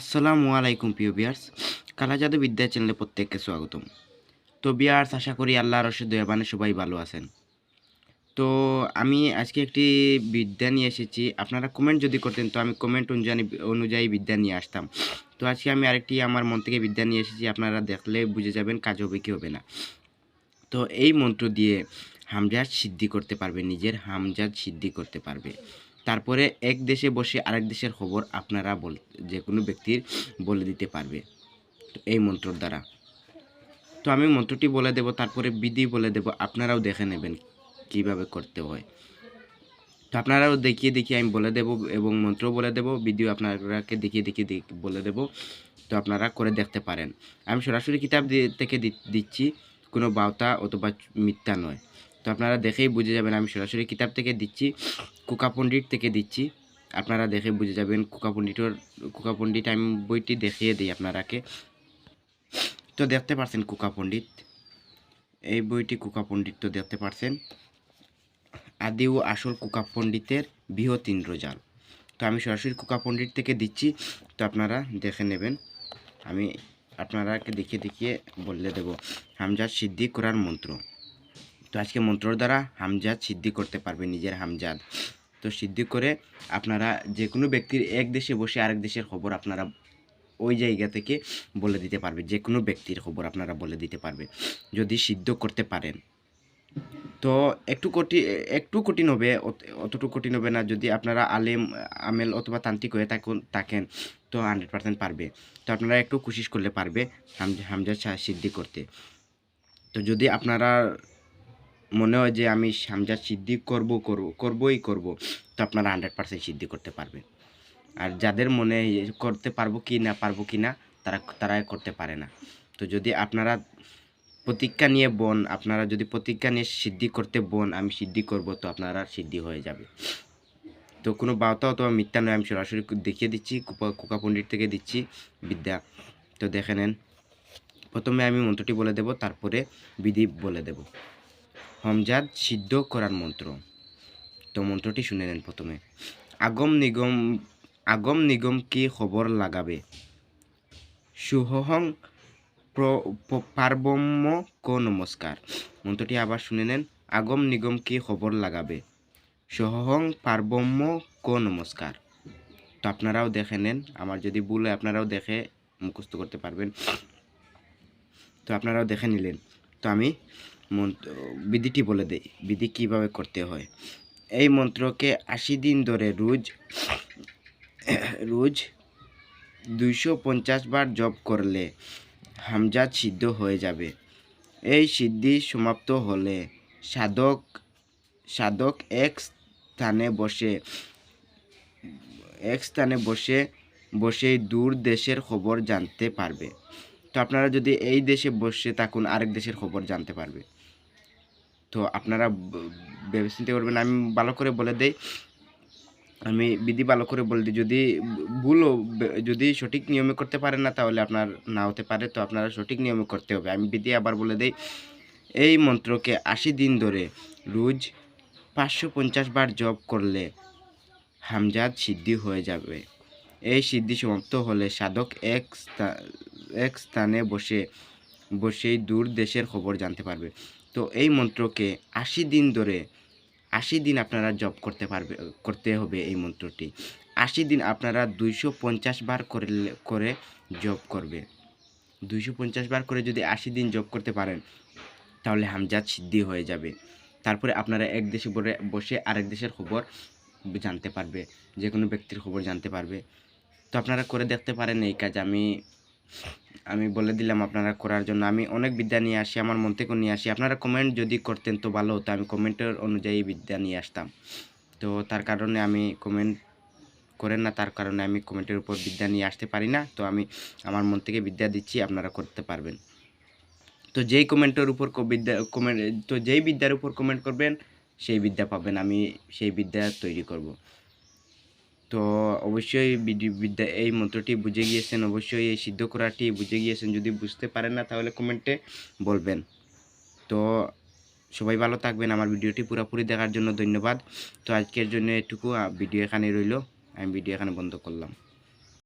আসসালামু আলাইকুম প্রিয় বিয়ার্স কালা জাদু বিদ্যা চ্যানেলে প্রত্যেককে স্বাগতম। তো বিয়ার্স আশা করি আল্লাহ রসে দয়াবানে সবাই ভালো আছেন। তো আমি আজকে একটি বিদ্যা নিয়ে এসেছি, আপনারা কমেন্ট যদি করতেন, তো আমি কমেন্ট অনুযায়ী অনুযায়ী বিদ্যা নিয়ে আসতাম। তো আজকে আমি আরেকটি আমার মন থেকে বিদ্যা নিয়ে এসেছি, আপনারা দেখলে বুঝে যাবেন কাজ হবে কি হবে না। তো এই মন্ত্র দিয়ে হামজাদ সিদ্ধি করতে পারবে, নিজের হামজাদ সিদ্ধি করতে পারবে। তারপরে এক দেশে বসে আরেক দেশের খবর আপনারা বল, যে কোনো ব্যক্তির বলে দিতে পারবে। এই মন্ত্রর দ্বারা। তো আমি মন্ত্রটি বলে দেব, তারপরে বিধি বলে দেব, আপনারাও দেখে নেবেন কীভাবে করতে হয়। তো আপনারাও দেখিয়ে দেখিয়ে আমি বলে দেব এবং মন্ত্র বলে দেব, বিধিও আপনারাকে দেখিয়ে দেখিয়ে দেখ- বলে দেব, তো আপনারা করে দেখতে পারেন। আমি সরাসরি কিতাব থেকে দিচ্ছি, কোনো বার্তা অথবা মিথ্যা নয়। তো আপনারা দেখেই বুঝে যাবেন, আমি সরাসরি কিতাব থেকে দিচ্ছি, কুকা পণ্ডিত থেকে দিচ্ছি। আপনারা দেখে বুঝে যাবেন কুকা পণ্ডিতর, কুকা পণ্ডিত আমি বইটি দেখিয়ে দিই আপনারাকে। তো দেখতে পারছেন কুকা পণ্ডিত। এই বইটি কুকা পণ্ডিত, তো দেখতে পারছেন। আদি ও আসল কুকা পণ্ডিতের বৃহৎ ইন্দ্রজাল। তো আমি সরাসরি কুকা পণ্ডিত থেকে দিচ্ছি, তো আপনারা দেখে নেবেন। আমি আপনারাকে দেখিয়ে দেখিয়ে বলে দেব। হামজাদ সিদ্ধি করার মন্ত্র। তো আজকে মন্ত্রর দ্বারা হামজাদ সিদ্ধি করতে পারবে, নিজের হামজাদ। তো সিদ্ধি করে আপনারা যে কোনো ব্যক্তির এক দেশে বসে আরেক দেশের খবর আপনারা ওই জায়গা থেকে বলে দিতে পারবে যে কোনো ব্যক্তির খবর আপনারা বলে দিতে পারবে, যদি সিদ্ধ করতে পারেন। তো একটু কঠিন একটু কঠিন হবে, অত- অতটুকু কঠিন হবে না, যদি আপনারা আলেম, আমেল অথবা তান্ত্রিক হয়ে থাকুন, থাকেন, তো হান্ড্রেড পার্সেন্ট পারবে। তো আপনারা একটু কোশিশ করলে পারবে হাম- হামজা সিদ্ধি করতে। তো যদি আপনারা মনে হয় যে আমি হামজা সিদ্ধি করব করব, করবই করব, তো আপনারা হান্ড্রেড পার্সেন্ট সিদ্ধি করতে পারবেন। আর যাদের মনে করতে পারব কি না, পারব কি না, তারা তারা করতে পারে না। তো যদি আপনারা প্রতিজ্ঞা নিয়ে বোন, আপনারা যদি প্রতিজ্ঞা নিয়ে সিদ্ধি করতে বোন, আমি সিদ্ধি করব, তো আপনারা সিদ্ধি হয়ে যাবে। তো কোনো বার্তা অথবা মিথ্যা নয়, আমি সরাসরি দেখিয়ে দিচ্ছি কুকা পণ্ডিত থেকে দিচ্ছি, বিদ্যা। তো দেখে নেন। প্রথমে আমি মন্ত্রটি বলে দেব, তারপরে বিধি বলে দেব। হমজাদ সিদ্ধ করার মন্ত্র। তো মন্ত্রটি শুনে নেন প্রথমে। আগম নিগম আগম নিগম কি খবর লাগাবে? সুহং পারবম্য কো নমস্কার। মন্ত্রটি আবার শুনে নেন, আগম নিগম কি খবর লাগাবে? সহং পারবম্য কো নমস্কার। তো আপনারাও দেখে নেন, আমার যদি ভুল হয় আপনারাও দেখে মুখস্থ করতে পারবেন। তো আপনারাও দেখে নিলেন। তো আমি বিধিটি বলে দেই। বিধি কীভাবে করতে হয়? এই মন্ত্রকে আশি দিন ধরে রোজ রোজ দুইশো পঞ্চাশ বার জপ করলে হামজাদ সিদ্ধ হয়ে যাবে। এই সিদ্ধি সমাপ্ত হলে সাধক সাধক এক স্থানে বসে, এক স্থানে বসে বসেই দূর দেশের খবর জানতে পারবে। তো আপনারা যদি এই দেশে বসে থাকুন, আরেক দেশের খবর জানতে পারবে। তো আপনারা ভেবে চিন্তা করবেন আমি ভালো করে বলে দেই। আমি বিধি ভালো করে বলে দিই, যদি ভুলও যদি সঠিক নিয়মে করতে পারেন না, তাহলে আপনার না হতে পারে, তো আপনারা সঠিক নিয়মে করতে হবে। আমি বিধি আবার বলে দেই, এই মন্ত্রকে আশি দিন ধরে রোজ পাঁচশো পঞ্চাশ বার জপ করলে হামজাদ সিদ্ধি হয়ে যাবে। এই সিদ্ধি সমাপ্ত হলে সাধক এক এক স্থানে বসে, বসেই দূর দেশের খবর জানতে পারবে। তো এই মন্ত্রকে আশি দিন ধরে, আশি দিন আপনারা জপ করতে পারবে, করতে হবে এই মন্ত্রটি। আশি দিন আপনারা দুইশো পঞ্চাশ বার করলে করে জপ করবে। দুইশো পঞ্চাশ বার করে যদি আশি দিন জপ করতে পারেন, তাহলে হামজাদ সিদ্ধি হয়ে যাবে। তারপরে আপনারা এক দেশে বসে আরেক দেশের খবর জানতে পারবে যে কোনো ব্যক্তির খবর জানতে পারবে। তো আপনারা করে দেখতে পারেন এই কাজ, আমি আমি বলে দিলাম আপনারা করার জন্য। আমি অনেক বিদ্যা নিয়ে আসি, আমার মন থেকেও নিয়ে আসি। আপনারা কমেন্ট যদি করতেন তো ভালো হতো। আমি কমেন্টের অনুযায়ী বিদ্যা নিয়ে আসতাম। তো তার কারণে আমি কমেন্ট করেন না, তার কারণে আমি কমেন্টের উপর বিদ্যা নিয়ে আসতে পারি না। তো আমি আমার মন থেকে বিদ্যা দিচ্ছি, আপনারা করতে পারবেন। তো যেই কমেন্টের উপর বিদ্যা কমেন্ট তো যেই বিদ্যার উপর কমেন্ট করবেন, সেই বিদ্যা পাবেন। আমি সেই বিদ্যা তৈরি করব। তো অবশ্যই বিদ্যা এই মন্ত্রটি বুঝে গিয়েছেন, অবশ্যই এই সিদ্ধ করাটি বুঝে গিয়েছেন। যদি বুঝতে পারেন না, তাহলে কমেন্টে বলবেন। তো সবাই ভালো থাকবেন। আমার ভিডিওটি পুরোপুরি দেখার জন্য ধন্যবাদ। তো আজকের জন্য এটুকু ভিডিও এখানে রইল। আমি ভিডিও এখানে বন্ধ করলাম।